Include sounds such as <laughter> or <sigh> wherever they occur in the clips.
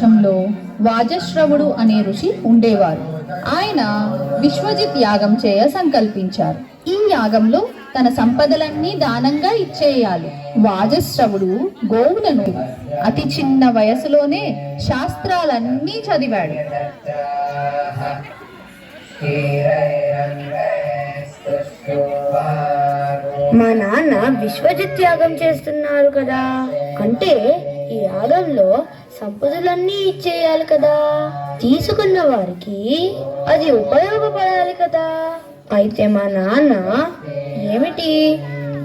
వంశంలో వాజశ్రవుడు అనే ఋషి ఉండేవారు. ఆయన విశ్వజిత్ యాగం చేయ సంకల్పించారు. ఈ యాగంలో తన సంపదలన్నీ దానంగా ఇచ్చేయాలి. వాజశ్రవుడు గోవులను అతి చిన్న వయసులోనే శాస్త్రాలన్నీ చదివాడు. మా నాన్న విశ్వజిత్ యాగం చేస్తున్నారు కదా. అంటే ఈ యాగంలో సంపదలన్నీ ఇచ్చేయాలి కదా. తీసుకున్న వారికి అది ఉపయోగపడాలి కదా. అయితే మా నాన్న ఏమిటి?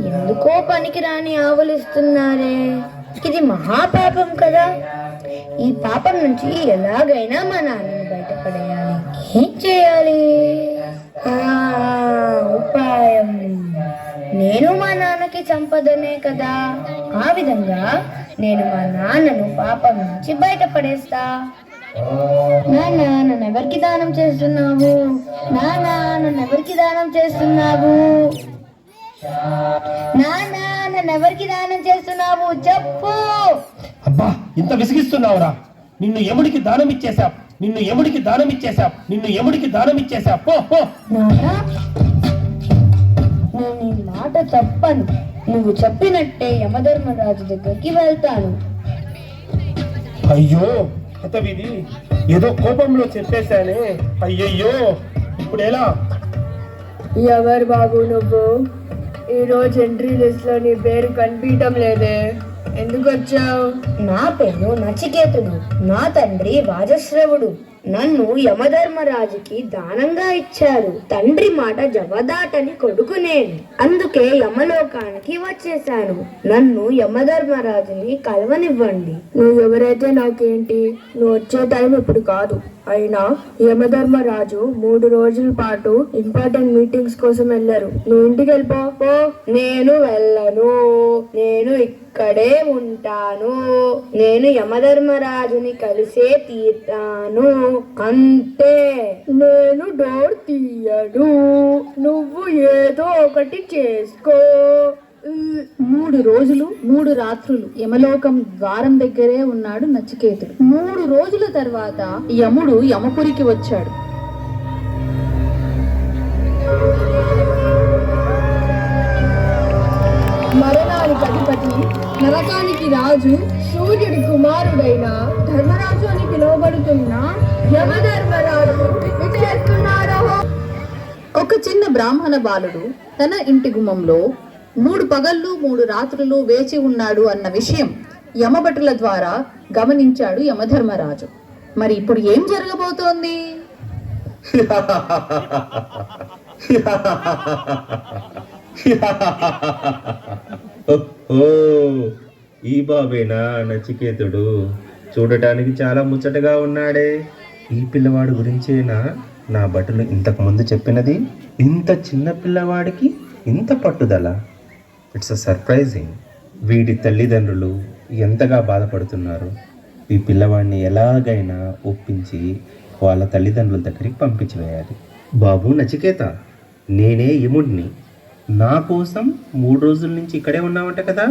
ఎందుకో పనికిరాని ఆవులు ఇస్తున్నారే? ఇది మహాపాపం కదా. ఈ పాపం నుంచి ఎలాగైనా మా నాన్నని బయటపడేయాలి. ఏం చేయాలి? ఉపాయం. నేను మా నాన్నకి సంపదనే కదా. ఆ విధంగా నేను మా నాన్నను పాపం నుంచి బయటపడేస్తా. నాన్న నన్ను ఎవరికి దానం చేస్తున్నావు? నాన్న నన్ను ఎవరికి దానం చేస్తున్నావు? నాన్న నన్ను ఎవరికి దానం చేస్తున్నావు? చెప్పు. అబ్బా ఇంత విసిగిస్తున్నావురా. నిన్ను ఎముడికి దానం ఇచ్చేశాం నిన్ను ఎముడికి దానం ఇచ్చేశాం నిన్ను ఎముడికి దానం ఇచ్చేశాం పో పో. నేను ఈ మాట చెప్పను నువ్వు చెప్పినట్టే యమధర్మరాజు దగ్గరికి వెళ్తాను. అయ్యో హతవిధి ఏదో కోపంలో చెప్పేశానే. అయ్యయ్యో ఇప్పుడు ఎలా? ఎవరు బాబు నువ్వు? ఈ రోజు ఎంట్రీ లిస్ట్లో నీ పేరు కనిపించడం లేదే. ఎందుకు వచ్చావు? నా పేరు నచికేతుడు నా తండ్రి వాజశ్రవుడు. నన్ను యమధర్మరాజుకి దానంగా ఇచ్చారు. తండ్రి మాట జవదాటని కొడుకు నేను అందుకే యమలోకానికి వచ్చేసాను నన్ను యమధర్మరాజుని కలవనివ్వండి. నువ్వు ఎవరైతే నాకేంటి? నువ్వు వచ్చే టైం ఇప్పుడు కాదు. అయినా యమధర్మరాజు మూడు రోజుల పాటు ఇంపార్టెంట్ మీటింగ్స్ కోసం వెళ్ళారు. నువ్వు ఇంటికి వెళ్ళిపో. నేను వెళ్ళను. నేను ఇక్కడే ఉంటాను. నేను యమధర్మరాజుని కలిసే తీరుతాను. అంతే నేను డోర్ తీయడు నువ్వు ఏదో ఒకటి చేసుకో. మూడు రోజులు మూడు రాత్రులు యమలోకం ద్వారం దగ్గరే ఉన్నాడు నచికేతుడు. మూడు రోజుల తర్వాత యముడు యమపురికి వచ్చాడు. మరణానికి అధిపతి నరకానికి రాజు సూర్యుడి కుమారుడైన ధర్మరాజు అని పిలువబడుతున్న యమధర్మరాజు ఒక చిన్న బ్రాహ్మణ బాలుడు తన ఇంటి గుమ్మంలో మూడు పగళ్ళు మూడు రాత్రులు వేచి ఉన్నాడు అన్న విషయం యమభటుల ద్వారా గమనించాడు యమధర్మరాజు. మరి ఇప్పుడు ఏం జరగబోతోంది? <laughs> ఓ ఈ బాబేనా నచికేతుడు. చూడటానికి చాలా ముచ్చటగా ఉన్నాడే. ఈ పిల్లవాడు గురించేనా? నా భటులు ఇంతకుముందు చెప్పినది ఇంత చిన్న పిల్లవాడికి ఇంత పట్టుదల? It's a surprising. వీడి తల్లిదండ్రులు ఎంతగా బాధపడుతున్నారు? ఈ పిల్లవాడిని ఎలాగైనా ఒప్పించి వాళ్ళ తల్లిదండ్రుల దగ్గరికి పంపించి వేయాలి. బాబు నచికేత నేనే యముడిని. నా కోసం మూడు రోజుల నుంచి ఇక్కడే ఉన్నావంట కదా?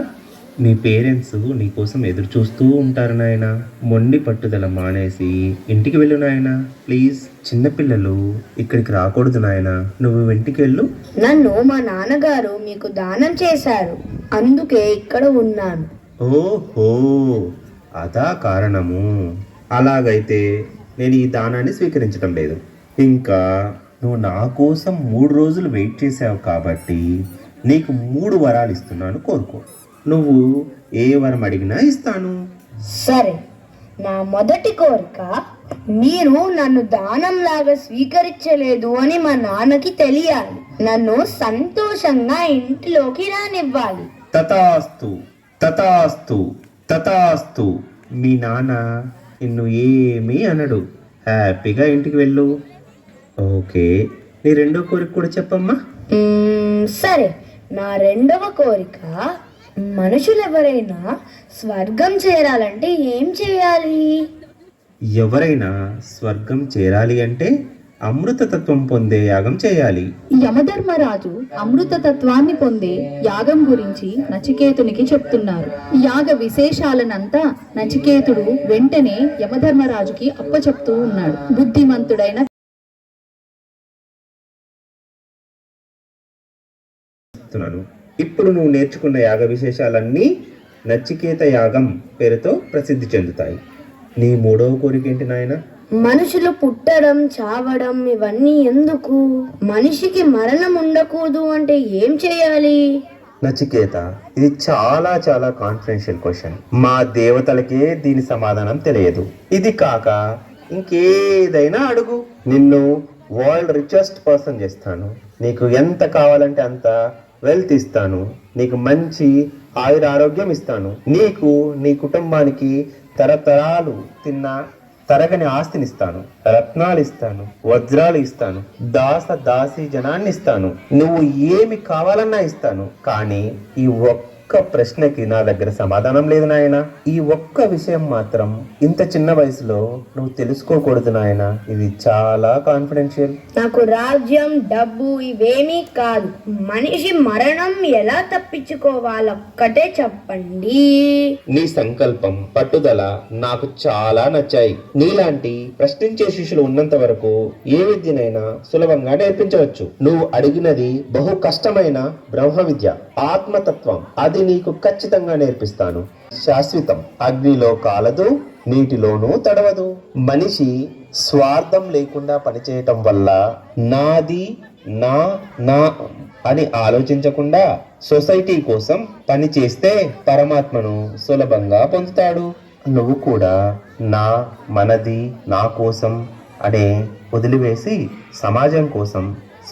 మీ పేరెంట్స్ నీ కోసం ఎదురు చూస్తూ ఉంటారు నాయన. మొండి పట్టుదల మానేసి ఇంటికి వెళ్ళు నాయన. ప్లీజ్ చిన్నపిల్లలు ఇక్కడికి రాకూడదు నాయన. నువ్వు ఇంటికి వెళ్ళు. నన్ను మా నాన్నగారు మీకు దానం చేశారు. అందుకే ఇక్కడ ఉన్నాను. ఓహో అదా కారణము. అలాగైతే నేను ఈ దానాన్ని స్వీకరించడం లేదు. ఇంకా నువ్వు నా కోసం మూడు రోజులు వెయిట్ చేసావు కాబట్టి నీకు మూడు వరాలు ఇస్తున్నాను కోరుకో. నువ్వు ఏ వరం అడిగినా ఇస్తాను. సరే నా మొదటి కోరిక మీరు నన్ను దానంలాగా స్వీకరించలేదు అని మా నాన్నకి తెలియాలి. నన్ను సంతోషంగా ఇంటిలోకి రానివ్వాలి. తతాస్తు తతాస్తు తతాస్తు మీ నాన్న నిన్ను ఏమీ అనడు. హ్యాపీగా ఇంటికి వెళ్ళు. ఓకే నీ రెండో కోరిక కూడా చెప్పమ్మా. మ్మ్, సరే నా రెండవ కోరిక మనుషులు ఎవరైనా స్వర్గం చేరాలంటే ఏం చేయాలి? ఎవరైనా స్వర్గం చేరాలి అంటే అమృతతత్వం పొందే యాగం చేయాలి. యమధర్మరాజు అమృత తత్వాన్ని పొందే యాగం గురించి నచికేతునికి చెప్తున్నారు. యాగ విశేషాలనంతా నచికేతుడు వెంటనే యమధర్మరాజుకి అప్పచెప్తూ ఉన్నాడు. బుద్ధిమంతుడైన చెప్తున్నాను. ఇప్పుడు నువ్వు నేర్చుకున్న యాగ విశేషాలన్నీ నచికేత యాగం పేరుతో ప్రసిద్ధి చెందుతాయి. నీ మూడవ కోరిక ఏంటి నాయన? మనుషులు పుట్టడం చావడం ఇవన్నీ ఎందుకు? మనిషికి మరణం ఉండకూడదు అంటే ఏం చేయాలి? నచికేత ఇది చాలా చాలా కాన్ఫిడెన్షియల్ క్వశ్చన్ మా దేవతలకే దీని సమాధానం తెలియదు. ఇది కాక ఇంకేదైనా అడుగు. నిన్ను వరల్డ్ రిచెస్ట్ పర్సన్ చేస్తాను. నీకు ఎంత కావాలంటే అంత వెల్త్ ఇస్తాను నీకు మంచి ఆయుర ఆరోగ్యం ఇస్తాను. నీకు నీ కుటుంబానికి తరతరాలు తిన్న తరగని ఆస్తిని ఇస్తాను రత్నాలు ఇస్తాను వజ్రాలు ఇస్తాను. దాస దాసి జనాన్ని ఇస్తాను నువ్వు ఏమి కావాలన్నా ఇస్తాను. కానీ ఈ ఒక్క ప్రశ్నకి నా దగ్గర సమాధానం లేదు నాయన. ఈ ఒక్క విషయం మాత్రం ఇంత చిన్న వయసులో నువ్వు తెలుసుకోకూడదు నాయన. ఇది చాలా కాన్ఫిడెన్షియల్ నాకు రాజ్యం డబ్బు ఇవేమీ కాదు. మనిషి మరణం ఎలా తప్పించుకోవాలొక్కటే చెప్పండి. నీ సంకల్పం పట్టుదల నాకు చాలా నచ్చాయి. నీలాంటి ప్రశ్నించే శిష్యులు ఉన్నంత వరకు ఏ విద్యనైనా సులభంగా నేర్పించవచ్చు. నువ్వు అడిగినది బహు కష్టమైన బ్రహ్మ విద్య ఆత్మతత్వం అది నీకు ఖచ్చితంగా నేర్పిస్తాను. శాశ్వతం. అగ్నిలో కాలదు నీటిలోనూ తడవదు. మనిషి స్వార్థం లేకుండా పనిచేయటం వల్ల నాది నా నా అని ఆలోచించకుండా సొసైటీ కోసం పని చేస్తే పరమాత్మను సులభంగా పొందుతాడు. నువ్వు కూడా నా మనది నా కోసం అనే వదిలివేసి సమాజం కోసం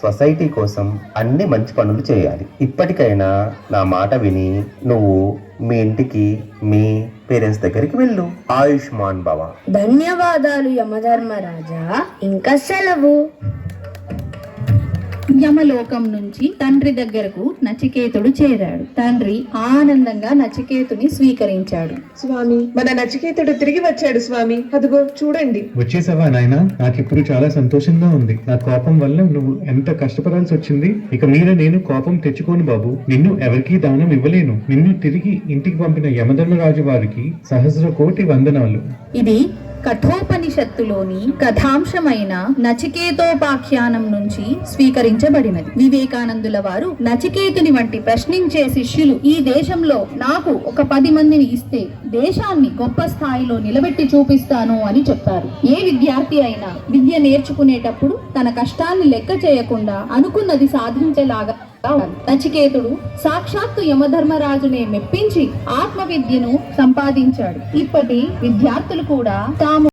సొసైటీ కోసం అన్ని మంచి పనులు చేయాలి. ఇప్పటికైనా నా మాట విని నువ్వు మీ ఇంటికి మీ పేరెంట్స్ దగ్గరికి వెళ్ళు. ఆయుష్మాన్ భవ. ధన్యవాదాలు యమధర్మరాజా. ఇంకా సెలవు. యమలోకం నుంచి తండ్రి దగ్గరకు నచికేతుడు చేరాడు. తండ్రి ఆనందంగా నచికేతుని స్వీకరించాడు. స్వామి మన నచికేతుడు తిరిగి వచ్చాడు స్వామి. అదిగో చూడండి. వచ్చేసావా నాయనా? నాకిప్పుడు చాలా సంతోషంగా ఉంది. నా కోపం వల్ల నువ్వు ఎంత కష్టపడాల్సి వచ్చింది? ఇక మీద నేను కోపం తెచ్చుకోను బాబు. నిన్ను ఎవరికీ దానం ఇవ్వలేను. నిన్ను తిరిగి ఇంటికి పంపిన యమధర్మరాజు వారికి సహస్ర కోటి వందనాలు. ఇది కఠోపనిషత్తులోని కథాంశమైన నచికేతోపాఖ్యానం నుంచి స్వీకరించబడినది. వివేకానందుల వారు నచికేతుని వంటి ప్రశ్నించే శిష్యులు ఈ దేశంలో నాకు ఒక పది మందిని ఇస్తే దేశాన్ని గొప్ప స్థాయిలో నిలబెట్టి చూపిస్తాను అని చెప్పారు ఏ విద్యార్థి అయినా విద్య నేర్చుకునేటప్పుడు తన కష్టాన్ని లెక్క చేయకుండా అనుకున్నది సాధించేలాగా నచికేతుడు సాక్షాత్తు యమధర్మరాజునే మెప్పించి ఆత్మవిద్యను సంపాదించాడు. ఇప్పటి విద్యార్థులు కూడా తాము